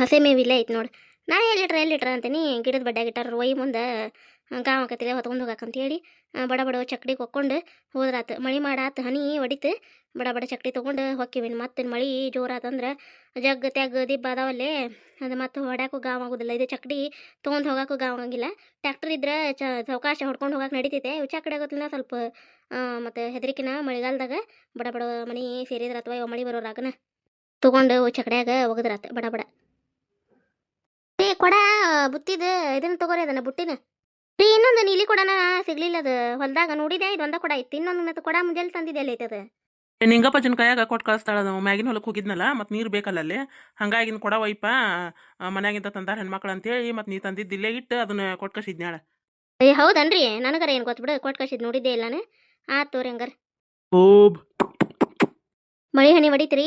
ಹಸೆ ಮೇವಿಲ್ಲ ಐತೆ ನೋಡಿ. ನಾಳೆ ಎಲ್ಲಿಟ್ರ ಎಲ್ಲಿಟ್ರ ಅಂತೀನಿ, ಗಿಡದ ಬಡ್ಡ ಗಿಟ್ಟಾರ ಒಯ್ ಮುಂದೆ ಗಾವ ಕತ್ತಿಲೆ ಹೊತ್ಕೊಂಡು ಹೋಗಾಕಂತ ಹೇಳಿ ಬಡ ಬಡ ಚಕ್ಡಿ ಕೊಕ್ಕೊಂಡು ಹೋದ್ರಾತು. ಮಳೆ ಮಾಡಾತು, ಹನಿ ಹೊಡಿತು, ಬಡ ಬಡ ಚಕ್ಡಿ ತೊಗೊಂಡು ಹೊಕ್ಕಿವಿನ್. ಮತ್ತೆ ಮಳೆ ಜೋರಾತಂದ್ರೆ ಜಗ್, ತೆಗ್, ದಿಬ್ಬ ಅದಾವಲ್ಲೇ, ಅದು ಮತ್ತೆ ಹೊಡ್ಯಾಕು ಗಾವ್ ಆಗೋದಿಲ್ಲ. ಇದು ಚಕ್ಡಿ ತೊಗೊಂಡು ಹೋಗಾಕು ಗಾವ್ ಆಗಂಗಿಲ್ಲ ಟ್ಯಾಕ್ಟರ್ ಇದ್ರೆ ಚ ಹೊಡ್ಕೊಂಡು ಹೋಗಕ್ಕೆ ನಡೀತೈತೆ. ಚಕ್ಡಿ ಆಗೋದ್ರಿಂದ ಸ್ವಲ್ಪ ಮತ್ತೆ ಹೆದರಿಕಿನ ಮಳೆಗಾಲದಾಗ ಬಡ ಬಡ ಮನೆ ಸೇರಿದ್ರ ಅಥವಾ ಮಳಿ ಮಳೆ ಬರೋರಾಗನ ತೊಗೊಂಡು ಚಕ್ಡ್ಯಾಗ ಒಗದ್ರಾತ ಬಡ ಬಡ. ಏ ಕೊಡ ಬುತ್ತಿದ ಇದನ್ನ ತಗೋರಿ ಅದನ್ನ ಬುಟ್ಟಿನ. ರೀ ಇನ್ನೊಂದು ನೀಲಿ ಕೊಡನ ಸಿಗ್ಲಿಲ್ಲ ಅದು ಹೊಲ್ದಾಗ ನೋಡಿದೆ ಇದು ಒಂದ ಕೊಡ ಇತ್ತು ಇನ್ನೊಂದು ಮತ್ತೆ ಕೊಡ ಮುಂಜಾನೆ ತಂದಿದೆ ಅಲ್ಲಿ ಐತೆ ಅದು ನಿಂಗಪ್ಪ ನಿಂಗಪ್ಪಜ್ಜನ ಕೈಯಾಗ ಕೊಟ್ಟು ಕಳಿಸ್ತಾಳ ನಾವು ಮ್ಯಾಗಿನ ಹೊಲಕ್ಕೆ ಹೋಗಿದ್ನಲ್ಲ ಮತ್ತು ನೀರು ಬೇಕಲ್ಲ ಅಲ್ಲಿ. ಹಂಗಾಗಿನ ಕೊಡ ಒಯ್ಪ ಆ, ಮನ್ಯಾಗಿಂದ ತಂದಾರ ಹೆಣ್ಮಕ್ಳು ಅಂತೇಳಿ ಮತ್ತು ನೀ ತಂದಿದ್ದ ಇಲ್ಲೇ ಇಟ್ಟು ಅದನ್ನ ಕೊಟ್ಟು ಕಳಿಸಿದ್ನಾಳ ಏ ಹೌದನ್ರಿ ನನಗರ ಏನು ಗೊತ್ತ ಬಿಡು ಕೊಟ್ಟು ಕಳ್ಸಿದ್ ನೋಡಿದ್ದೆ ಇಲ್ಲನ ಆ ಆತ್ ತೋರಿ ಹಂಗಾರ. ಓಬ್ ಮಳಿ ಹನಿ ಹೊಡಿತ್ರಿ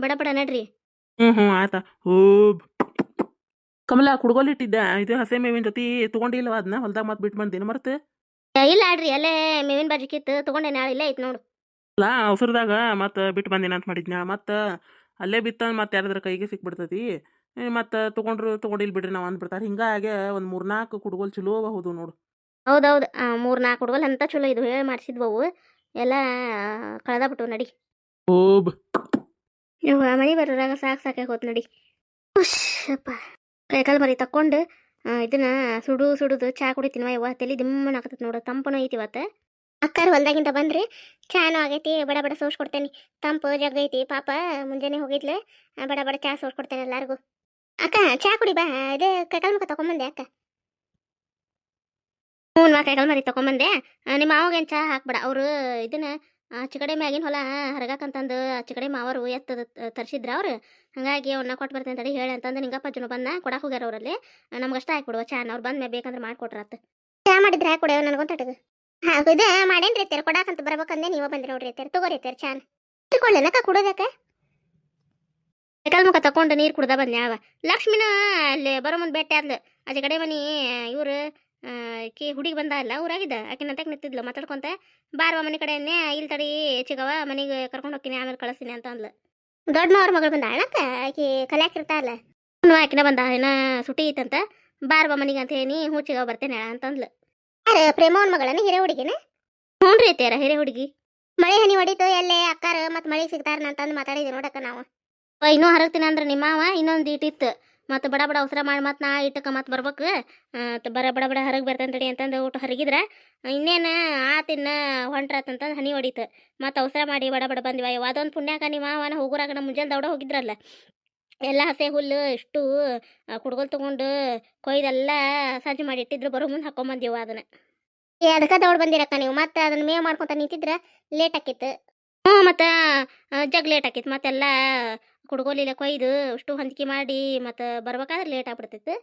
ಬಡ ಬಡ ನಡ್ರಿ. ಹ್ಮ್ ಹ್ಞೂ ಆತ. ಓಬ್ ಕಮಲ ಕುಡ್ಗೋಲ್ ಇಟ್ಟಿದ್ದೆ. ಇದು ಹಸೆ ಮೇವಿನ ಜೊತೆ ತಗೊಂಡಿಲ್ಲ ಅದನ್ನ ಹೊಲ್ದಾಗ ಮತ್ತೆ ಬಿಟ್ಟು ಬಂದಿನ ಮರ್ತೆ. ಇಲ್ಲ ಆಡ್ರಿ ಅಲ್ಲೇ ಮೇವಿನ ಬಾಜಿ ಕಿತ್ತು ತಗೊಂಡೆ ನಾಳೆ. ಇಲ್ಲೇ ಐತ್ ನೋಡು. ಅಲ್ಲ ಅವಸರದಾಗ ಮತ್ತೆ ಬಿಟ್ಟು ಬಂದಿನ ಅಂತ ಮಾಡಿದ್ನ ಮತ್ತೆ ಅಲ್ಲೇ ಬಿತ್ತ ಮತ್ತೆ ಯಾರಾದ್ರ ಕೈಗೆ ಸಿಕ್ಬಿಡ್ತೈತಿ. ಮತ್ತೆ ತಗೊಂಡ್ರು ತಗೊಂಡಿಲ್ ಬಿಡ್ರಿ ನಾವು ಅಂದ್ಬಿಡ್ತಾರೆ. ಹಿಂಗಾಗಿ ಒಂದು ಮೂರ್ನಾಲ್ಕು ಕುಡ್ಗೋಲ್ ಚಲೋ ಹೌದು ನೋಡು. ಹೌದೌದು. ಮೂರು ನಾಲ್ಕು ಕುಡ್ಗೋಲ್ ಅಂತ ಚಲೋ ಇದು ಹೇಳಿ ಮಾಡಿಸಿದ್ವವು ಎಲ್ಲ ಕಳೆದ ಬಿಟ್ಟು ನಡಿ. ಓಬ್. ಮನೆ ಬರೋರಾಗ ಸಾಕ್ ಸಾಕಾಗಿ ಹೋತ್ ನಡಿ. ಉಶ್ಶಪ್ಪ ಕೈಕಾಲು ಮರಿ ತಕ್ಕೊಂಡು ಇದನ್ನ ಸುಡು ಸುಡುದು ಚಾ ಕುಡಿತೀನಿ ಇವ ತಲೆ ದಿಮ್ಮನ ಆಗ್ತದೆ ನೋಡು, ತಂಪನು ಐತಿ ಇವತ್ತು. ಅಕ್ಕಾರ ಹೊಲ್ದಾಗಿಂದ ಬಂದ್ರಿ, ಚಾನು ಆಗೈತಿ, ಬಡ ಬಡ ಸೋಸ್ ಕೊಡ್ತೇನೆ. ತಂಪು ಜಗ್ ಐತಿ, ಪಾಪ ಮುಂಜಾನೆ ಹೋಗಿದ್ಲು ಬಡ ಬಡ ಚಾ ಸೋಸ್ ಕೊಡ್ತೇನೆ ಎಲ್ಲಾರ್ಗು. ಅಕ್ಕ, ಚಾ ಕುಡಿ ಬಾ, ಇದೇ ಕೈಕಾಲು ಮುಖ ತಗೊಂಬಂದೆ ಅಕ್ಕ. ಹ್ಞೂ ಕೈಕಾಲು ಮರಿ ತಗೊಂಬಂದೆ. ನಿಮ್ಮ ಮಾವಗೇನು ಚಾ ಹಾಕ್ಬೇಡ, ಅವರು ಇದನ್ನ ಚಿಕಡೆ ಮ್ಯಾಗಿನ ಹೊಲ ಹರಗಾಕಂತಂದು ಚಿಕಡೆ ಮಾವರು ಎತ್ತದ ತರಿಸಿದ್ರ ಅವ್ರು. ಹಂಗಾಗಿ ಅವ್ನ ಕೊಟ್ಟು ಬರ್ತೇನೆ ಅಂತೇಳಿ ಹೇಳಿ ಅಂತಂದು ನಿಂಗಪ್ಪ ಜನ ಬಂದ ಕೊಡಕ್ಕೆ ಹೋಗ್ಯಾರ ಅವರಲ್ಲಿ. ನಮ್ಗೆ ಅಷ್ಟ ಹಾಕಿ ಕೊಡುವ ಚಾನ್ ಅವ್ರು ಬಂದ್ಮೇಲೆ ಬೇಕಂದ್ರೆ ಮಾಡ್ಕೊಟ್ರಾತ ಚಾ ಮಾಡಿದ್ರೆ ಹಾಕಿ ನನಗೊಂತಟಗ ಇದು ಮಾಡೇನ್ರಿ ರೀತಿಯರ್ ಕೊಡಾಕಂತ ಬರ್ಬೇಕಂದೇ ನೀವು ಬಂದ್ರಿ ನೋಡ್ರಿ ರೀತಿಯರ್ ತಗೋರಿ ರೀತಿಯರ್ ಚಾನ್. ಇಟ್ಕೊಳ್ಳೇನಕ್ಕ ಕುಡೋದಕ್ಕೆ ಕೈಕಾಲ್ ಮುಖ ತಕೊಂಡು ನೀರು ಕುಡ್ದ ಬಂದ್ಯಾವ ಲಕ್ಷ್ಮಿನ ಅಲ್ಲಿ ಬರೋ ಮುಂದೆ ಭೇಟಿ ಆದ್ಲು. ಆಚೆ ಕಡೆ ಮನಿ ಇವ್ರು ಕಿ ಹುಡುಗಿ ಬಂದ ಅಲ್ಲ ಊರಾಗಿದ್ದ. ಆಕಿನ ಅಂತ ನಿಂತಿದ್ಲು ಮಾತಾಡ್ಕೊಂತ ಬಾರವ ಮನೆ ಕಡೆಯನ್ನೇ ಇಲ್ಲಿ ತಡಿ ಚಿಗವ ಮನೆಗೆ ಕರ್ಕೊಂಡು ಹೋಗ್ತೀನಿ ಆಮೇಲೆ ಕಳಿಸ್ತೀನಿ ಅಂತ ಅಂದ್ಲು. ದೊಡ್ಡ ಅವ್ರ ಮಗಳು ಬಂದ ಅಣ್ಣಕ್ಕ ಆಕಿ ಕಲ್ಯಾಕಿರ್ತಾರಲ್ಲ ಆಕಿನ ಬಂದ ಏನ ಸುಟಿ ಐತಂತ ಬಾರವ ಮನೆಗೆ ಅಂತ ಹೇಳಿ ಹ್ಞೂ ಚಿಗವ ಅಂತ ಅಂತಂದ್ಲು ಯಾರ ಪ್ರೇಮವನ್ ಮಗಳನ್ನ ಹಿರೇ ಹುಡುಗಿನ? ಹ್ಞೂ ರೀ ಅತ್ಯಾರ ಹಿರೇ ಹುಡುಗಿ. ಮಳೆ ಹನಿ ಹೊಡಿತು ಎಲ್ಲೇ ಅಕ್ಕಾರ ಮತ್ತು ಮಳೆ ಸಿಗ್ತಾರ ಅಂತಂದು ಮಾತಾಡಿದ್ವಿ ನೋಡಕ್ಕ ನಾವು. ಇನ್ನೂ ಹರಗ್ತೀನಿ ಅಂದ್ರೆ ನಿಮ್ಮ ಇನ್ನೊಂದು ಇಟ್ಟಿತ್ತು ಮತ್ತು ಬಡ ಬಡ ಅವಸರ ಮಾಡಿ ಮತ್ತು ನಾ ಇಟ್ಟಕ ಮತ್ತು ಬರ್ಬೇಕು. ಬರ ಬಡ ಬಡ ಹರಗ್ ಬರ್ತೇನೆ ತಡಿ ಅಂತಂದು ಊಟ ಹರಗಿದ್ರೆ ಇನ್ನೇನು ಆತಿನ್ನ ಹೊಂಟ್ರಾತಂತಂದು ಹನಿ ಹೊಡಿತು. ಮತ್ತು ಅವಸರ ಮಾಡಿ ಬಡ ಬಡ ಬಂದಿವ. ಇವ ಅದೊಂದು ಪುಣ್ಯಾಕ ನಿಮ್ಮ ಮಾವನ ಹೋಗುರಾಗ ನಮ್ಮ ಮುಂಜಾನೆ ದೌಡ ಹೋಗಿದ್ರಲ್ಲ. ಎಲ್ಲ ಹಸೆ ಹುಲ್ಲು ಇಷ್ಟು ಕುಡ್ಗೋಲ್ ತೊಗೊಂಡು ಕೊಯ್ದೆಲ್ಲ ಸಜ್ಜು ಮಾಡಿ ಇಟ್ಟಿದ್ರು. ಬರೋ ಮುಂದೆ ಅದನ್ನ. ಏ ಅದಕ್ಕೆ ದೌಡ್ ಬಂದಿರಕ್ಕ ನೀವು. ಮತ್ತೆ ಅದನ್ನ ಮೇವ್ ಮಾಡ್ಕೊಂತ ನಿಂತಿದ್ರೆ, ಲೇಟ್ ಆಕಿತ್ತು ಹ್ಞೂ ಮತ್ತು ಜಗ್ ಲೇಟ್ ಆಕಿತ್ತು ಮತ್ತೆಲ್ಲ ಕುಡ್ಗೋಲಿಲ್ಲ ಕೊಯ್ದು ಅಷ್ಟು ಹೊಂದಿಕೆ ಮಾಡಿ ಮತ್ತೆ ಬರ್ಬೇಕಾದ್ರೆ ಲೇಟ್ ಆಗ್ಬಿಡ್ತಿತ್ತು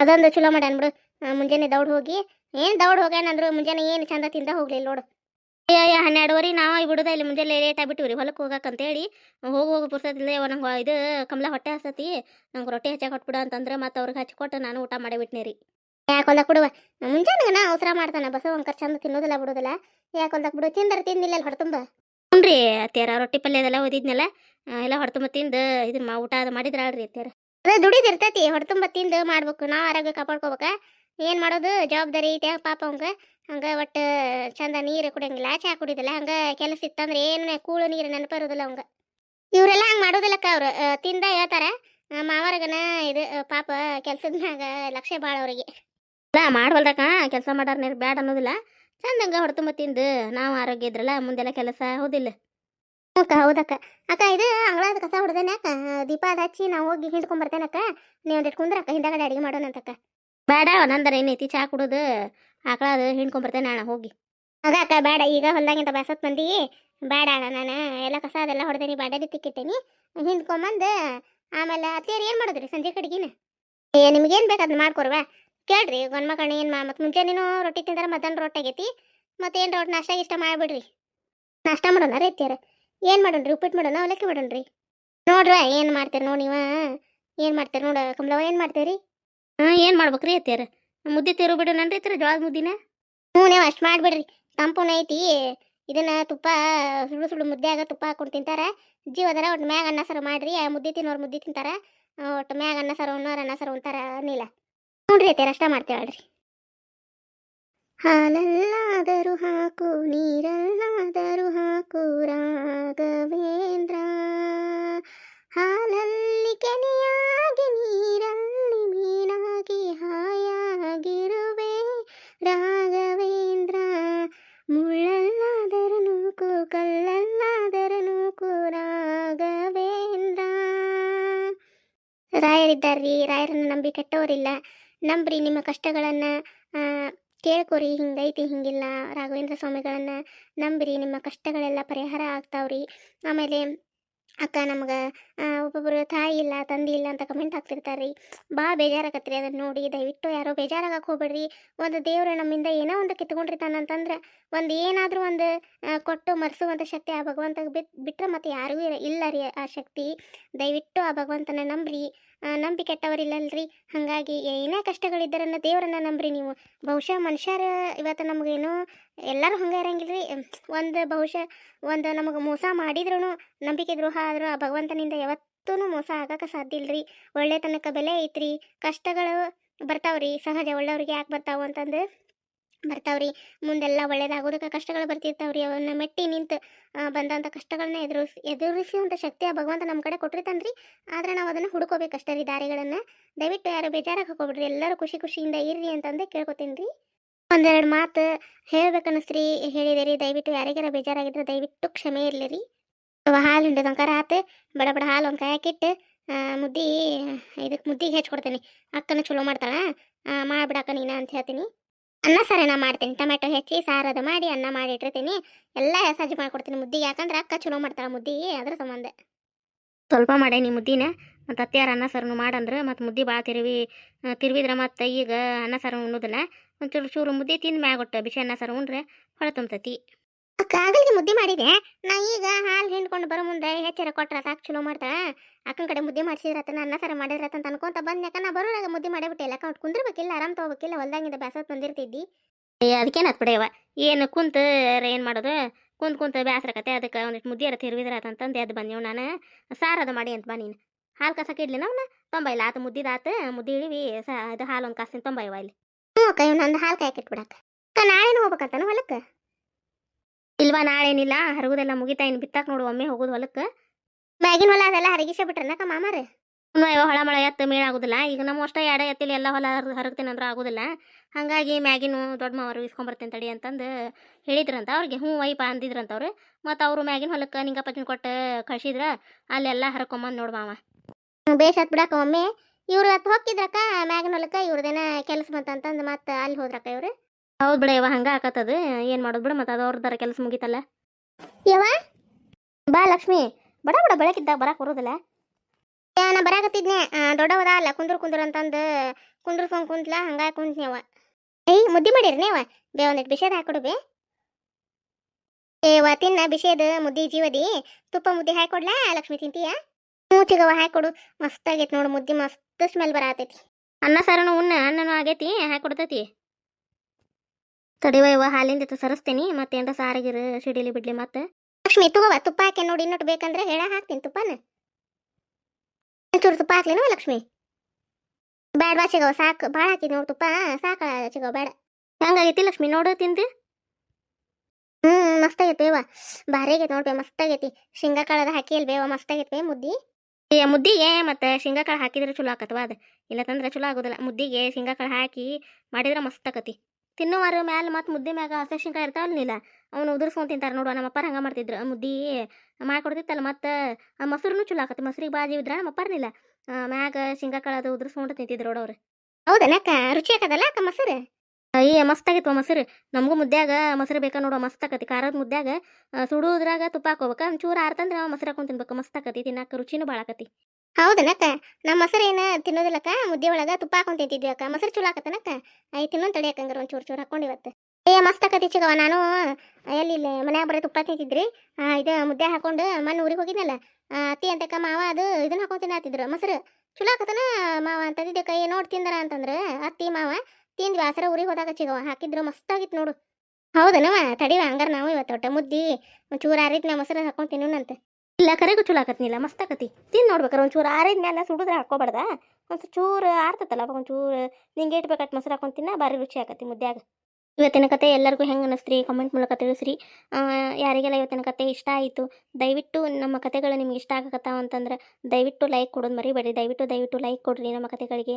ಅದೊಂದು ಚಲೋ ಮಾಡ್ಯಾನ ಬಿಡು. ಮುಂಜಾನೆ ದೌಡ್ ಹೋಗಿ, ಏನು ದೌಡ್ ಹೋಗ್ಯಾನಂದ್ರು ಮುಂಜಾನೆ ಏನು ಚಂದ ತಿಂದ ಹೋಗ್ಲಿಲ್ಲ ನೋಡು. ಅಯ್ಯ ಹನ್ನೆರಡುವರೆ ನಾವು ಬಿಡುದ ಇಲ್ಲಿ ಮುಂಜಾನೆ ಲೇಟ್ ಆಗ್ಬಿಟ್ಟಿವ್ರಿ ಹೊಲಕ್ಕೆ ಹೋಗಕ್ಕಂತೇಳಿ ಹೋಗಿ ಹೋಗಿ ಪುರ್ಸತ್ತಿಲ್ಲ ಇವ ನಂಗೆ ಇದು ಕಮಲ ಹೊಟ್ಟೆ ಹಸತಿ ನಂಗೆ ರೊಟ್ಟಿ ಹಚ್ಚಾಕ ಕೊಟ್ಬಿಡು ಅಂತಂದ್ರೆ ಮತ್ತು ಅವ್ರಿಗೆ ಹಚ್ಕೊಟ್ಟು ನಾನು ಊಟ ಮಾಡಿಬಿಟ್ನಿ ರೀ ಯಾಕೊಲ್ಲ ಕೊಡುವ ಮುಂಜಾನೆ ನಾ ಅವಸರ ಮಾಡ್ತಾನೆ ಬಸವ ಒಂಕರ್ ಚಂದ ತಿನ್ನೋದಿಲ್ಲ, ಬಿಡೋದಿಲ್ಲ. ಯಾಕೊಲ್ದಕ್ ಬಿಡು, ತಿಂದ್ರೆ ತಿಂದಿಲ್ಲ ಹೊಡ್ತುಂಬ ಹ್ಞೂ ರೀ ರೊಟ್ಟಿ ಪಲ್ಯದೆಲ್ಲ ಓದಿದ್ನಲ್ಲ ಎಲ್ಲ ಹೊಡ್ತುಂಬ ತಿಂದು ಇದನ್ನ ಮಾ ಊಟ ಅದು ಮಾಡಿದ್ರಲ್ರಿ ಅತ್ಯಾರ ಅದೇ ದುಡಿದಿರ್ತೈತಿ ಹೊಡ್ತುಂಬ ತಿಂದು ಮಾಡ್ಬೇಕು, ನಾವು ಆರೋಗ್ಯ ಕಾಪಾಡ್ಕೋಬೇಕ. ಏನು ಮಾಡೋದು, ಜವಾಬ್ದಾರಿ ಐತೆ ಪಾಪ ಅವಂಗ. ಹಂಗೆ ಒಟ್ಟು ಚಂದ ನೀರು ಕುಡಿಯಂಗಿಲ್ಲ, ಚಾ ಕುಡಿದಿಲ್ಲ, ಹಂಗೆ ಕೆಲಸ ಇತ್ತಂದ್ರೆ ಏನು ಕೂಳು ನೀರು ನೆನಪು ಇರೋದಿಲ್ಲ ಅವಂಗ. ಇವರೆಲ್ಲ ಹಂಗೆ ಮಾಡೋದಿಲ್ಲಕ್ಕ ಅವ್ರು ತಿಂದ ಹೇಳ್ತಾರೆ ಮಾವರ್ಗನ ಇದು ಪಾಪ ಕೆಲಸದ ಮ್ಯಾಗ ಲಕ್ಷ್ಯ ಭಾಳ ಅವರಿಗೆ. ಅಲ್ಲ ಮಾಡ್ವಲ್ದಕ್ಕ ಕೆಲಸ ಮಾಡಾರ ಬ್ಯಾಡ ಅನ್ನೋದಿಲ್ಲ. ಚಂದಂಗೆ ಹೊಡ್ತುಂಬ ತಿಂದು ನಾವು ಆರೋಗ್ಯ ಇದ್ರಲ್ಲ, ಮುಂದೆಲ್ಲ ಕೆಲಸ ಹೌದಿಲ್ಲ. ಅಕ್ಕ, ಹೌದಕ್ಕ. ಅಕ್ಕ, ಇದು ಅಂಗಳದ ಕಸ ಹೊಡೆದೇನೆ ಅಕ್ಕ. ದೀಪ ಅದ ಹಚ್ಚಿ ನಾವು ಹೋಗಿ ಹಿಂಡ್ಕೊಂಡ್ ಬರ್ತೇನಕ್ಕ ನೀವು ಒಂದಿಟ್ಟು ಕುಂದ್ರಕ್ಕ ಹಿಂದಗಡೆ ಅಡಿಗೆ ಮಾಡೋಣಂತಕ್ಕ ಬೇಡ, ನಂದರ ಏನೈತಿ ಚಾ ಕುಡುದು. ಆಕಳ ಅದು ಹಿಂಡ್ಕೊಂಡ್ ಬರ್ತೇನೆ ಅಣ್ಣ ಹೋಗಿ. ಅದ ಅಕ್ಕ, ಬೇಡ, ಈಗ ಹೊಲ್ದಾಗಿಂದ ಬಸತ್ ಮಂದಿ. ಬೇಡ ಅಣ್ಣ, ನಾನು ಎಲ್ಲ ಕಸ ಅದೆಲ್ಲ ಹೊಡೆದೇನಿ ಬಾಡಲಿ ತಿಕ್ಕಿಟ್ಟೇನಿ ಹಿಂಡ್ಕೊಂಬಂದು ಆಮೇಲೆ ಅತ್ತೇರಿ ಏನು ಮಾಡಿದ್ರಿ ಸಂಜೆ ಕಡೆಗಿನ? ಏ, ನಿಮ್ಗೇನು ಬೇಕು ಅದನ್ನ ಮಾಡ್ಕೊರ್ವಾ ಕೇಳ್ರಿ ಗಂಡು ಮಕ್ಕಳು ಏನು ಮಾ, ಮತ್ತು ನೀನು ರೊಟ್ಟಿ ತಿಂದ್ರೆ ಮಧ್ಯಾಹ್ನ ರೊಟ್ಟಿ ಆಗೈತಿ. ಮತ್ತೇನು ರೊಟ್ಟಿ, ನಾಷ್ಟ ಇಷ್ಟ ಮಾಡಿಬಿಡ್ರಿ. ನಾಷ್ಟ ಮಾಡೋಣ ರೀತಿಯಾರ ಏನು ಮಾಡೋಣ್ರಿ? ಉಪ್ಪಿಟ್ಟು ಮಾಡೋಣ? ಅವಲಕ್ಕಿ ಮಾಡೋಣ್ರಿ? ನೋಡ್ರ ಏನು ಮಾಡ್ತೀರಿ ನೋಡಿ ನೀವ? ಏನು ಮಾಡ್ತೀರಿ ನೋಡ ಕಮಲವ ಏನು ಮಾಡ್ತೀರಿ? ಹಾಂ ಏನು ಮಾಡ್ಬೇಕ್ರಿ ಅತ್ತೇರ ಮುದ್ದೆ ತೇರು ಬಿಡೋಣನ್ರಿ ಅತ್ಯಾರ ಜೋಳದ ಮುದ್ದಿನ? ಹ್ಞೂ ನೀವು ಅಷ್ಟು ಮಾಡಿಬಿಡ್ರಿ. ತಂಪುನ ಐತಿ ಇದನ್ನ ತುಪ್ಪ ಸುಳ್ಳು ಸುಳ್ಳು ಮುದ್ದೆ ಆಗ ತುಪ್ಪ ಹಾಕೊಂಡು ತಿಂತಾರ. ಜೀವದರ ಒಟ್ಟು ಮ್ಯಾಗ ಅನ್ನ ಸಾರು ಮಾಡ್ರಿ. ಆ ಮುದ್ದೆ ತಿನ್ನೋರು ಮುದ್ದೆ ತಿಂತಾರ. ಒಟ್ಟು ಮ್ಯಾಗ ಅನ್ನ ಸಾರು ಉಣ್ಣೋರು ಅನ್ನ ಸಾರು ಉಂತಾರ ಅನ್ನಿಲ್ಲ ನೋಡ್ರಿ ಐತೆ ಅಷ್ಟ ಮಾಡ್ತೇವಳ್ರಿ ಹಾಲಲ್ಲಾದರೂ ಹಾಕು, ನೀರಲ್ಲಾದರೂ ಹಾಕು, ರಾಘವೇಂದ್ರ. ಹಾಲಲ್ಲಿ ಕೆನೆಯಾಗಿ, ನೀರಲ್ಲಿ ಮೀನಾಗಿ, ಹಾಯಾಗಿರುವೆ ರಾಘವೇಂದ್ರ. ಮುಳ್ಳಲ್ಲಾದರೂ ನೂಕು ಕಲ್ಲಲ್ಲಾದರೂ ನೂಕು, ರಾಘವೇಂದ್ರ. ರಾಯರಿದ್ದಾರ್ರಿ ರಾಯರನ್ನು ನಂಬಿ ಕೆಟ್ಟವರಿಲ್ಲ ನಂಬ್ರಿ ನಿಮ್ಮ ಕಷ್ಟಗಳನ್ನ ಕೇಳ್ಕೊರಿ, ಹಿಂಗೈತಿ, ಹಿಂಗಿಲ್ಲ. ರಾಘವೇಂದ್ರ ಸ್ವಾಮಿಗಳನ್ನ ನಂಬಿರಿ, ನಿಮ್ಮ ಕಷ್ಟಗಳೆಲ್ಲ ಪರಿಹಾರ ಆಗ್ತಾವ್ರಿ. ಆಮೇಲೆ ಅಕ್ಕ ನಮ್ಗೆ ಒಬ್ಬೊಬ್ಬರು ತಾಯಿ ಇಲ್ಲ, ತಂದೆ ಇಲ್ಲ ಅಂತ ಕಮೆಂಟ್ ಹಾಕ್ತಿರ್ತಾರೆ ಭಾಳ ಬೇಜಾರಾಗತ್ರಿ ಅದನ್ನು ನೋಡಿ. ದಯವಿಟ್ಟು ಯಾರೋ ಬೇಜಾರಾಗಕ್ಕೆ ಹೋಗ್ಬೇಡ್ರಿ. ಒಂದು ದೇವರು ನಮ್ಮಿಂದ ಏನೋ ಒಂದು ಕಿತ್ಕೊಂಡಿರ್ತಾನಂತಂದ್ರೆ ಒಂದು ಏನಾದರೂ ಒಂದು ಕೊಟ್ಟು ಮರೆಸುವಂಥ ಶಕ್ತಿ ಆ ಭಗವಂತಗೆ ಬಿಟ್ಟು ಬಿಟ್ಟರೆ ಮತ್ತೆ ಯಾರಿಗೂ ಇಲ್ಲ ರೀ ಆ ಶಕ್ತಿ. ದಯವಿಟ್ಟು ಆ ಭಗವಂತನ ನಂಬ್ರಿ. ನಂಬಿ ಕೆಟ್ಟವರಿಲ್ಲಲ್ರಿ? ಹಾಗಾಗಿ ಏನೇ ಕಷ್ಟಗಳಿದ್ದರನ್ನ ದೇವರನ್ನ ನಂಬ್ರಿ ನೀವು. ಬಹುಶಃ ಮನುಷ್ಯರ ಇವತ್ತು ನಮಗೇನು ಎಲ್ಲರೂ ಹಂಗೆ ಇರಂಗಿಲ್ರಿ. ಒಂದು ಬಹುಶಃ ಒಂದು ನಮಗೆ ಮೋಸ ಮಾಡಿದ್ರೂ ನಂಬಿಕೆ ದ್ರೋಹ ಆದರೂ ಆ ಭಗವಂತನಿಂದ ಯಾವತ್ತೂ ಮೋಸ ಆಗಕ್ಕೆ ಸಾಧ್ಯ ಇಲ್ರಿ. ಒಳ್ಳೆತನಕ್ಕೆ ಬೆಲೆ ಐತ್ರಿ. ಕಷ್ಟಗಳು ಬರ್ತಾವ್ರಿ. ಸಹಜ ಒಳ್ಳೆಯವ್ರಿಗೆ ಯಾಕೆ ಬರ್ತಾವೆ ಅಂತಂದು. ಬರ್ತಾವ್ರಿ. ಮುಂದೆಲ್ಲ ಒಳ್ಳೇದಾಗೋದಕ್ಕೆ ಕಷ್ಟಗಳು ಬರ್ತಿರ್ತಾವ್ರಿ. ಅವನ್ನ ಮೆಟ್ಟಿ ನಿಂತು ಬಂದಂಥ ಕಷ್ಟಗಳನ್ನ ಎದುರಿಸಿ ಎದುರಿಸುವಂಥ ಶಕ್ತಿ ಆ ಭಗವಂತ ನಮ್ಮ ಕಡೆ ಕೊಟ್ಟಿರ್ತಾನ್ರಿ. ಆದ್ರೆ ನಾವು ಅದನ್ನು ಹುಡ್ಕೋಬೇಕಷ್ಟೇ ರೀ ದಾರಿಗಳನ್ನು. ದಯವಿಟ್ಟು ಯಾರು ಬೇಜಾರಾಗಿ ಹಾಕೋಬಿಡ್ರಿ. ಎಲ್ಲರೂ ಖುಷಿ ಖುಷಿಯಿಂದ ಇರ್ರಿ ಅಂತಂದು ಕೇಳ್ಕೊತೀನಿ ರೀ ಒಂದೆರಡು ಮಾತು ಹೇಳ್ಬೇಕನ್ನಿಸ್ರಿ. ಹೇಳಿದೆ ರೀ ದಯವಿಟ್ಟು ಯಾರಿಗಾರ ಬೇಜಾರಾಗಿದ್ರೆ ದಯವಿಟ್ಟು ಕ್ಷಮೆ ಇರಲಿ ರೀ ಹಾಲು ಹಿಂಡದಂಕಾರ ಆತು. ಬಡ ಬಡ ಹಾಲು ಒಂದು ಕಾಯಕ್ಕಿಟ್ಟು ಮುದ್ದಿ ಇದಕ್ಕೆ ಮುದ್ದಿಗೆ ಹೆಚ್ಚಿಕೊಡ್ತೀನಿ ಅಕ್ಕನ ಚಲೋ ಮಾಡ್ತಾಳ? ಮಾಡಿಬಿಡಕ್ಕ ನೀನು ಅಂತ ಹೇಳ್ತೀನಿ. ಅನ್ನ ಸಾರೇನ ಮಾಡ್ತೀನಿ. ಟೊಮೆಟೊ ಹೆಚ್ಚಿ ಸಾರದ ಮಾಡಿ ಅನ್ನ ಮಾಡಿ ಇಟ್ಟಿರ್ತೀನಿ ಎಲ್ಲ ಸಜ್ಜು ಮಾಡ್ಕೊಡ್ತೀನಿ ಮುದ್ದಿಗೆ ಯಾಕಂದ್ರೆ ಅಕ್ಕ ಚಲೋ ಮಾಡ್ತಾಳೆ ಮುದ್ದಿ, ಅದ್ರ ಸಂಬಂಧ. ಸ್ವಲ್ಪ ಮಾಡೇನಿ ಮುದ್ದಿನ. ಮತ್ತು ಅತ್ತಿಯಾರ ಅನ್ನ ಸಾರನು ಮಾಡಂದ್ರೆ ಮತ್ತು ಮುದ್ದೆ ಭಾಳ ತಿರುವಿ ತಿರುವಿದ್ರೆ ಮತ್ತು ಈಗ ಅನ್ನ ಸಾರು ಉಣ್ಣೋದನ್ನ ಒಂಚೂರು ಚೂರು ಮುದ್ದೆ ತಿಂದು ಮ್ಯಾಗ ಒಟ್ಟು ಬಿಸಿ ಅನ್ನ ಸಾರು ಉಂಡ್ರೆ ಹೊಳೆ ತುಂಬತೈತಿ. ಕಾಗಲ್ಗೆ ಮುದ್ದೆ ಮಾಡಿದೆ. ನಾ ಈಗ ಹಾಲು ಹಿಂಡ್ಕೊಂಡು ಬರೋ ಮುಂದೆ ಹೆಚ್ಚರ ಕೊಟ್ರ ಸಾಕು ಚಲೋ ಮಾಡ್ತಾಳ ಅಕ್ಕನ ಕಡೆ ಮುದ್ದೆ ಮಾಡಿಸಿದ್ರತ್ತ ಅನ್ನ ಸರ ಮಾಡಿದ್ರತ್ತ ಅಂತ ಅನ್ಕೊಂತ ಬಂದ್ಯಾಕ ನಾ ಬರೋರಾಗ ಮುದ್ದೆ ಮಾಡೇಬಿಟ್ಟಿಲ್ಲ ಅಕೌಂಟ್ ಕುಂದ್ರಬೇಕಿಲ್ಲ, ಆರಾಮ್ ತಗೋಬೇಕಿಲ್ಲ, ಹೊಲ್ದಾಗಿಂದ ಬ್ಯಾಸತ್ ಬಂದಿರ್ತಿದ್ದಿ. ಅದಕ್ಕೆ ಅದಕ್ಕೇನತ್ ಬಿಡಯವ ಏನು ಕುಂತ ಏನು ಮಾಡೋದು? ಕುಂತ ಕುಂತ ಬ್ಯಾಸ್ರಕತೆ ಅದಕ್ಕೆ ಒಂದಿಷ್ಟು ಮುದ್ದೆ ಅರ ತಿರುವಿದ್ರತ ಅಂತಂದು. ಅದು ಬಂದೆವು ನಾನು. ಸಾರ ಅದು ಮಾಡಿ ಅಂತ ಬಾ ನೀನು. ಹಾಲು ಕಸಕ್ಕೆ ಇಡ್ಲಿ ನಾವು ತೊಂಬೈಲ್ಲ ಆತ ಮುದ್ದಿದಾತ. ಮುದ್ದೆ ಇಳಿವಿ ಸ ಅದು ಹಾಲು ಒಂದು ಕಾಸಿನ ತೊಂಬೈವ ಇಲ್ಲಿ. ಹ್ಞೂ ಅಕ್ಕ ಇವ್ನೊಂದು ಹಾಲು ಕಾಯಕ್ಕಿಟ್ಬಿಡಕ್ಕ ನಾಳೆ ನಾಳೆನೂ ಹೋಗ್ಬೇಕಂತಾನು ಹೊಲಕ್ಕೆ? ಇಲ್ವಾ ನಾಳೇನಿಲ್ಲ? ಹರಗುದೆಲ್ಲ ಮುಗಿತಾ ಇನ್ನು ಬಿತ್ತಾಕ್ ನೋಡು, ಒಮ್ಮೆ ಹೋಗುದು ಹೊಲಕ್ಕೆ. ಮ್ಯಾಗಿನ ಹೊಲ ಅದೆಲ್ಲ ಹರಗಿಸೇ ಬಿಟ್ರನಕ ಮಾಮಾರ? ಇವ ಹೊಳ ಮಳ ಎತ್ತ ಮೇಳ ಆಗುದಿಲ್ಲ. ಈಗ ನಮ್ಮ ಅಷ್ಟ ಎಡ ಎತ್ತಿಲ್ಲ ಎಲ್ಲ ಹೊಲ ಹರಗ್ತೇನೆ ಅಂದ್ರೆ ಆಗುದಿಲ್ಲ. ಹಾಗಾಗಿ ಮ್ಯಾಗಿನೂ ದೊಡ್ಡ ಮಾವರು ಇಸ್ಕೊಂಬರ್ತೇನೆ ತಡಿ ಅಂತಂದು ಹೇಳಿದ್ರಂತ ಅವ್ರಿಗೆ. ಹ್ಞೂ ವೈಪ ಅಂದಿದ್ರಂತ ಅವ್ರು. ಮತ್ತು ಅವರು ಮ್ಯಾಗಿನ ಹೊಲಕ್ಕೆ ಪಚ್ಚನ್ ಕೊಟ್ಟು ಕಳ್ಸಿದ್ರ ಅಲ್ಲೆಲ್ಲ ಹರ್ಕೊಂಬಂದು ನೋಡು ಮಾವ. ಬೇಷ್ ಹತ್ ಬಿಡಕ್ಕ ಒಮ್ಮೆ. ಇವ್ರು ಹತ್ತು ಹೋಗಿದ್ರಕ್ಕ ಮ್ಯಾಗಿನ ಹೊಲಕ್ಕೆ. ಇವ್ರದೇನ ಕೆಲಸ ಬಂತಂತಂದು ಮತ್ತೆ ಅಲ್ಲಿ ಹೋದ್ರಕ್ಕ ಇವ್ರು. ಹೌದು ಬಿಡ ಯಾವ ಹಂಗ ಹಾಕತ್ತದ ಏನು ಮಾಡೋದು ಬಿಡ ಮತ್ತ ಅದು ಅವ್ರದ್ದಾರ ಕೆಲಸ ಮುಗೀತಲ್ಲ. ಯವ ಬಾ ಲಕ್ಷ್ಮಿ. ಬಡ ಬಡ ಬೆಳಕಿದ್ದಾಗ ಬರಕ್ಕೆ ಬರೋದಿಲ್ಲ. ನಾ ಬರಾಕತ್ತಿದ್ನೆ ದೊಡ್ಡವದ ಅಲ್ಲ ಕುಂದ್ರ ಕುಂದ್ರ ಅಂತಂದು ಕುಂದ್ರಸ್ಕೊಂಡ್ ಕುಂತ್ಲ ಹಂಗಾಗಿ ಕುಂತ್ನೇವ ಏಯ್ ಮುದ್ದೆ ಮಾಡಿರಿ ನೀವ ಬೇ ಒಂದಿಟ್ಟು ಬಿಷೇದ ಹಾಕೊಡು ಬೇ. ಏವ ತಿನ್ನ ಬಿಷೇದ ಮುದ್ದೆ ಜೀವದಿ. ತುಪ್ಪ ಮುದ್ದೆ ಹಾಕೊಡ್ಲಾ ಲಕ್ಷ್ಮಿ ತಿಂತೀಯ? ಮೂಚಿಗವ ಚಿಗವ ಹಾಕೊಡು. ಮಸ್ತ್ ಆಗೈತಿ ನೋಡು ಮುದ್ದೆ ಮಸ್ತ್ ಸ್ಮೆಲ್ ಬರತೈತಿ. ಅನ್ನ ಸಾರನು ಉಣ್ಣ ಅನ್ನನೂ ಆಗೈತಿ ಹಾಕೊಡ್ತೈತಿ. ತಡಿವ ಇವ ಹಾಲಿಂದ ಸರಸ್ತೀನಿ. ಮತ್ತೆ ಮತ್ತೇನ್ರ ಸಾರಿಗಿರು ಸಿಡಿಲಿ ಬಿಡ್ಲಿ ಮತ್ತೆ? ಲಕ್ಷ್ಮಿ ತಗೋವ ತುಪ್ಪ ಹಾಕಿ ನೋಡಿ ಇನ್ನೊಟ್ಟು ಬೇಕಂದ್ರೆ ಹೇಳ ಹಾಕ್ತೀನಿ ತುಪ್ಪನ. ಚೂರು ತುಪ್ಪ ನೋವ ಲಕ್ಷ್ಮಿ? ಬ್ಯಾಡ್ ಬಾ ಸಾಕು ಭಾಳ ಹಾಕಿದ್ ನೋಡು ತುಪ್ಪ ಸಾಕ ಸಿಗೋ ಬೇಡ. ಹೆಂಗಾಗೈತಿ ಲಕ್ಷ್ಮಿ ನೋಡು ತಿಂದು. ಹ್ಞೂ ಮಸ್ತ್ ಆಗೈತಿ ಬೇವ ಭಾರಿ ಆಗೈತಿ ನೋಡ್ಬೇ ಮಸ್ತ್ ಆಗೈತಿ ಶೇಂಗಾ ಕಾಳದ ಹಾಕಿ ಅಲ್ಲಿ ಬೇವ ಮಸ್ತ್ ಆಗೈತಿ ಬೇ ಮುದ್ದಿ ಏ ಮುದ್ದಿಗೆ ಮತ್ತು ಶೇಂಗಾ ಕಾಳು ಹಾಕಿದ್ರೆ ಚಲೋ ಆಕತ್ವ ಅದು? ಇಲ್ಲತಂದ್ರೆ ಚಲೋ ಆಗೋದಿಲ್ಲ. ಮುದ್ದಿಗೆ ಶೇಂಗಾ ಕಾಳು ಹಾಕಿ ಮಾಡಿದ್ರೆ ಮಸ್ತ್ ಆಕತಿ ತಿನ್ನೋವಾರ ಮ್ಯಾಲೆ ಮತ್ತು ಮುದ್ದೆ ಮ್ಯಾಗ ಹಸಿಶೇಂಗಾಯಿ ಇರ್ತಾವಲ್ಲ ಅವನು ಉದುರ್ಸ್ಕೊಂಡು ತಿಂತಾರೆ ನೋಡು ನಮ್ಮಪ್ಪಾರ ಹಂಗೆ ಮಾಡ್ತಿದ್ರು. ಮುದ್ದಿ ಮಾಡ್ಕೊಡ್ತಿತ್ತಲ್ಲ ಮತ್ತು ಮೊಸರುನು ಚಲೋ ಆಕತಿ ಮೊಸರಿಗೆ ಬಾಜಿ ಇದ್ರ ನಮ್ಮಪ್ಪಾರನಿಲ್ಲ ಮ್ಯಾಗ ಶೇಂಗಾ ಕಾಳು ಅದು ಉದುರ್ಸ್ಕೊಂಡು ತಿಂತಿದ್ರು ನೋಡವ್ರು ಹೌದನಕ್ಕ ರುಚಿ ಆಕದಲ್ಲ ಅಕ್ಕ ಮೊಸರು? ಏ ಮಸ್ತ್ ಆಗೈತೆ ಮೊಸರು. ನಮಗೂ ಮುದ್ದ್ಯಾಗ ಮೊಸರು ಬೇಕಾ ನೋಡುವ ಮಸ್ತ್ ಆಕತಿ ಖಾರದ ಮುದ್ದ್ಯಾಗ ಸುಡುವುದ್ರಾಗ ಸುಡುದ್ರಾಗ ತುಪ್ಪ ಹಾಕೋಬೇಕ ಒಂಚೂರು ಆರ್ತಂದ್ರೆ ಮೊಸರು ಹಾಕೊಂಡು ತಿನ್ಬೇಕು. ಮಸ್ತ್ ಆಕತಿ ತಿನ್ನಕ್ಕೆ ರುಚಿನೂ ಭಾಳ ಆಕತಿ ಹೌದನಕ್ಕ. ನಮ್ಮ ಮೊಸರು ಏನು ತಿನ್ನೋದಿಲ್ಲಕ್ಕ? ಮುದ್ದೆ ಒಳಗ ತುಪ್ಪ ಹಾಕೊಂಡು ತಿಂತಿದ್ವಿ ಅಕ್ಕ. ಮೊಸರು ಚಲೋ ಆಕತ್ತನಕ್ಕ. ಐ ತಿನ್ನೊಂದು ತಡಿ ಅಕ್ಕಂಗಾರ ಒಂದು ಚೂರು ಚೂರು ಹಾಕೊಂಡು ಇವತ್ತು. ಏ, ಮಸ್ತ್ ಆಕತಿ ಚಿಗವ ನಾನು ಎಲ್ಲಿ ಇಲ್ಲ ಮನ್ಯಾಗ ಬರೀ ತುಪ್ಪ ತಿಂತಿದ್ರಿ. ಇದು ಮುದ್ದೆ ಹಾಕೊಂಡು ಮಣ್ಣು ಊರಿಗೆ ಹೋಗಿದ್ನಲ್ಲ. ಅತ್ತಿ ಅಂತಕ್ಕ ಮಾವ ಅದು ಇದನ್ನ ಹಾಕೊಂಡು ತಿನ್ನತ್ತಿದ್ರು ಮೊಸರು ಚಲೋ ಆಕತನ ಮಾವ ಅಂತಂದಿದ್ದೆ ಕೈ ನೋಡಿ ತಿಂದರ ಅಂತಂದ್ರೆ ಅತ್ತಿ ಮಾವ ತಿಂದ್ವಿ. ಆಸರ ಊರಿಗೆ ಹೋದಾಗ ಚಿಗವ ಹಾಕಿದ್ರು ಮಸ್ತಾಗಿತ್ತು ನೋಡು. ಹೌದನವ? ತಡಿವ ಹಂಗಾರ ನಾವು ಇವತ್ತು ಒಟ್ಟ ಮುದ್ದಿ ಒಂಚೂರು ಆರಿತ್ ನಾ ಮೊಸರು ಹಾಕೊಂಡು ತಿನ್ನೋಣಂತೆ. ಇಲ್ಲ, ಕರೆಗೂ ಚಲೋ ಆಕತ್ನಿಲ್ಲ ಮಸ್ತ್ ಆಕತಿ ತಿನ್ ನೋಡ್ಬೇಕಾರೆ, ಒಂಚೂರು ಆರಿದ ಮೇಲೆ ಸುಡಿದ್ರೆ ಹಾಕೋಬಾರ್ದ ಒಂದು ಚೂರು ಆರ್ತತಲ್ಲ ಒಂಚೂರು ನಿಂಗೆ ಇಟ್ಬೇಕಾಟ್ ಮೊಸರು ಹಾಕೊಂಡು ತಿನ್ನ, ಭಾರಿ ರುಚಿ ಆಕತಿ ಮುದ್ದ್ಯಾಗ ಇವತ್ತಿನ ಕತೆ ಎಲ್ಲರಿಗೂ ಹೆಂಗೆ ಅನ್ನಿಸ್ತ್ರಿ ಕಾಮೆಂಟ್ ಮೂಲಕ ತಿಳಿಸ್ರಿ. ಯಾರಿಗೆಲ್ಲ ಇವತ್ತಿನ ಕತೆ ಇಷ್ಟ ಆಯಿತು, ದಯವಿಟ್ಟು ನಮ್ಮ ಕತೆಗಳು ನಿಮ್ಗೆ ಇಷ್ಟ ಆಗಕತ್ತಾವ ಅಂತಂದ್ರೆ ದಯವಿಟ್ಟು ಲೈಕ್ ಕೊಡೋದು ಮರಿಬೇಡಿ ದಯವಿಟ್ಟು ದಯವಿಟ್ಟು ಲೈಕ್ ಕೊಡ್ರಿ ನಮ್ಮ ಕತೆಗಳಿಗೆ.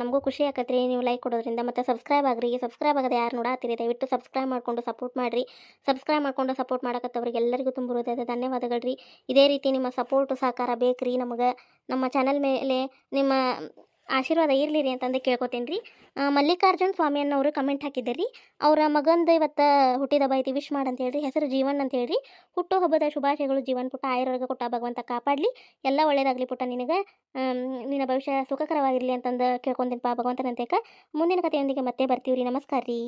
ನಮಗೂ ಖುಷಿ ಆಕತ್ರಿ ನೀವು ಲೈಕ್ ಕೊಡೋದ್ರಿಂದ. ಮತ್ತು ಸಬ್ಸ್ಕ್ರೈಬ್ ಆಗ್ರಿ. ಸಬ್ಸ್ಕ್ರೈಬ್ ಆಗದೆ ಯಾರು ನೋಡಾತೀರಿ? ದಯವಿಟ್ಟು ಸಬ್ಸ್ಕ್ರೈಬ್ ಮಾಡ್ಕೊಂಡು ಸಪೋರ್ಟ್ ಮಾಡಿರಿ. ಸಬ್ಸ್ಕ್ರೈಬ್ ಮಾಡ್ಕೊಂಡು ಸಪೋರ್ಟ್ ಮಾಡಕತ್ತವ್ರಿಗೆ ಎಲ್ಲರಿಗೂ ತುಂಬ ಹೃದಯದ ಧನ್ಯವಾದಗಳು ರೀ ಇದೇ ರೀತಿ ನಿಮ್ಮ ಸಪೋರ್ಟ್ ಸಹಕಾರ ಬೇಕ್ರಿ ನಮಗೆ. ನಮ್ಮ ಚಾನಲ್ ಮೇಲೆ ನಿಮ್ಮ ಆಶೀರ್ವಾದ ಇರಲಿ ರೀ ಅಂತಂದು ಕೇಳ್ಕೊತೀನಿ ರೀ ಮಲ್ಲಿಕಾರ್ಜುನ್ ಸ್ವಾಮಿ ಅನ್ನೋರು ಕಮೆಂಟ್ ಹಾಕಿದ್ದೀರಿ. ಅವರ ಮಗಂದು ಇವತ್ತು ಹುಟ್ಟಿದ ಐತಿ ವಿಶ್ ಮಾಡಂತ ಹೇಳ್ರಿ ಹೆಸರು ಜೀವನ್ ಅಂತ ಹೇಳ್ರಿ ಹುಟ್ಟು ಹಬ್ಬದ ಶುಭಾಶಯಗಳು ಜೀವನ್ ಪುಟ್ಟ ಆಯುರ್ವೇಗ ಕೊಟ್ಟ ಭಗವಂತ ಕಾಪಾಡಲಿ. ಎಲ್ಲ ಒಳ್ಳೇದಾಗಲಿ ಪುಟ್ಟ ನಿನಗೆ. ನಿನ್ನ ಭವಿಷ್ಯ ಸುಖಕರವಾಗಿರಲಿ ಅಂತಂದು ಕೇಳ್ಕೊಂತೀನಿ ಪಾ ಭಗವಂತನಂತೇಕ. ಮುಂದಿನ ಕಥೆಯೊಂದಿಗೆ ಮತ್ತೆ ಬರ್ತೀವಿ ರೀ ನಮಸ್ಕಾರ ರೀ